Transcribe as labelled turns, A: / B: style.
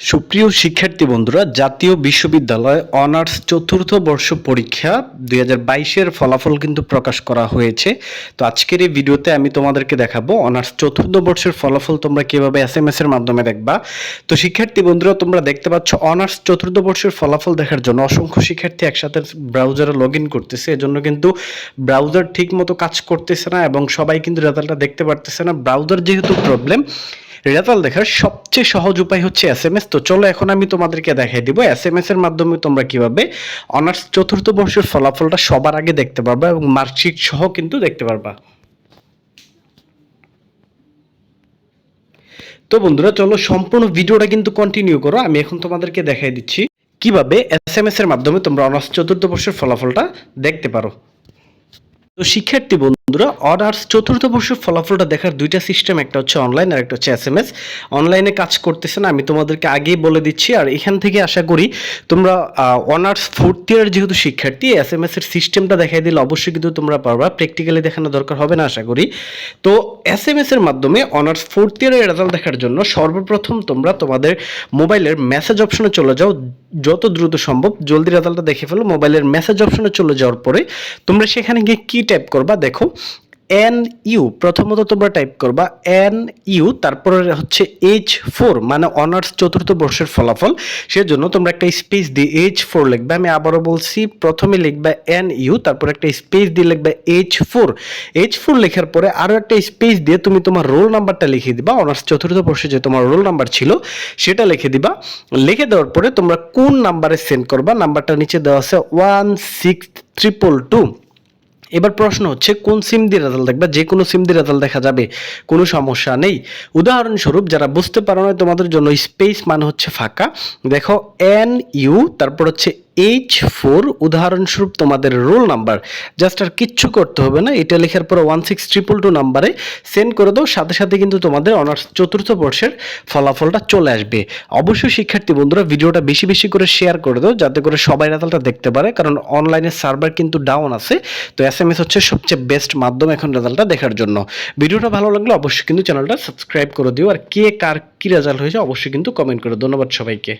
A: সুপ্রিয় শিক্ষার্থী বন্ধুরা, জাতীয় বিশ্ববিদ্যালয় অনার্স চতুর্থ বর্ষ পরীক্ষা দুই হাজার বাইশের ফলাফল কিন্তু প্রকাশ করা হয়েছে। তো আজকের এই ভিডিওতে আমি তোমাদেরকে দেখাবো অনার্স চতুর্থ বর্ষের ফলাফল তোমরা কীভাবে এস এম এস এর মাধ্যমে দেখবা। তো শিক্ষার্থী বন্ধুরা, তোমরা দেখতে পাচ্ছ অনার্স চতুর্থ বর্ষের ফলাফল দেখার জন্য অসংখ্য শিক্ষার্থী একসাথে ব্রাউজারে লগ ইন করতেছে। এজন্য কিন্তু ব্রাউজার ঠিক মতো কাজ করতেছে না এবং সবাই কিন্তু রেজাল্টটা দেখতে পারতেছে না। ব্রাউজার যেহেতু প্রবলেম রেজাল্ট দেখার সবচেয়ে সহজ উপায় হচ্ছে এস এম এস তো চলো এখন আমি তোমাদেরকে দেখাই দিব এস এম এস এর মাধ্যমে তোমরা কীভাবে অনার্স চতুর্থ বর্ষের ফলাফলটা সবার আগে দেখতে পারবা এবং মার্কশিট সহ কিন্তু দেখতে পারবা। তো বন্ধুরা, চলো সম্পূর্ণ ভিডিওটা কিন্তু কন্টিনিউ করো। আমি এখন তোমাদেরকে দেখাই দিচ্ছি কীভাবে এস এম এস এর মাধ্যমে তোমরা অনার্স চতুর্থ বর্ষের ফলাফলটা দেখতে পারো। তো শিক্ষার্থী বন্ধুরা অনার্স চতুর্থ বর্ষের ফলাফলটা দেখার দুইটা সিস্টেম একটা হচ্ছে অনলাইন আর একটা হচ্ছে এস এম এস অনলাইনে কাজ করতেছে না, আমি তোমাদেরকে আগেই বলে দিচ্ছি। আর এখান থেকে আশা করি তোমরা অনার্স ফোর্থ ইয়ার যেহেতু শিক্ষার্থী এস এম এস এর সিস্টেমটা দেখাই দিলে অবশ্যই কিন্তু তোমরা পারবা। প্র্যাকটিক্যালি দেখানো দরকার হবে না, আশা করি। তো এস এম এস এর মাধ্যমে অনার্স ফোর্থ ইয়ারের রেজাল্ট দেখার জন্য সর্বপ্রথম তোমরা তোমাদের মোবাইলের মেসেজ অপশনে চলে যাও, যত দ্রুত সম্ভব। জলদি রেজাল্টটা দেখে ফেলো, মোবাইলের মেসেজ অপশনে চলে যাওয়ার পরে তোমরা সেখানে গিয়ে কি টাইপ করবা, দেখো। এন ইউ, প্রথমত তোমরা টাইপ করবা এন ইউ তারপরে হচ্ছে এইচ ফোর মানে অনার্স চতুর্থ বর্ষের ফলাফল। সেজন্য তোমরা একটা স্পেস দিয়ে এইচ ফোর লিখবে। আমি আবারও বলছি, প্রথমে লিখবে এন ইউ, তারপর একটা স্পেস দিয়ে লিখবে এইচ ফোর। এইচ ফোর লেখার পরে আরও একটা স্পেস দিয়ে তুমি তোমার রোল নাম্বারটা লিখে দিবা। অনার্স চতুর্থ বর্ষে যে তোমার রোল নাম্বার ছিল, সেটা লিখে দিবা। লিখে দেওয়ার পরে তোমরা কোন নাম্বারে সেন্ড করবা। নাম্বারটা নিচে দেওয়া আছে ওয়ান সিক্স ট্রিপল টু এবার প্রশ্ন হচ্ছে, কোন সিম দিয়ে রেজাল্ট দেখবা? যে কোনো সিম দিয়ে রেজাল্ট দেখা যাবে, কোনো সমস্যা নেই। উদাহরণস্বরূপ, যারা বুঝতে পারো না তোমাদের জন্য স্পেস মানে হচ্ছে ফাঁকা। দেখো এন ইউ তারপর হচ্ছে এইচ ফোর উদাহরণস্বরূপ তোমাদের রোল নাম্বার জাস্ট আর কিচ্ছু করতে হবে না, এটা লেখার পর ওয়ান সিক্স ট্রিপল টু নাম্বারে সেন্ড করে দাও, সাথে সাথে কিন্তু তোমাদের অনার্স চতুর্থ বর্ষের ফলাফলটা চলে আসবে। অবশ্যই শিক্ষার্থী বন্ধুরা, ভিডিওটা বেশি বেশি করে শেয়ার করে দাও, যাতে করে সবাই রেজাল্টটা দেখতে পারে, কারণ অনলাইনে সার্ভার কিন্তু ডাউন আছে, তো এস এম এস হচ্ছে সবচেয়ে বেস্ট মাধ্যম এখন রেজাল্টটা দেখার জন্য। ভিডিওটা ভালো লাগলে অবশ্যই কিন্তু চ্যানেলটা সাবস্ক্রাইব করে দিও, আর কে কার কী রেজাল্ট হয়েছে অবশ্যই কিন্তু কমেন্ট করে ধন্যবাদ সবাইকে।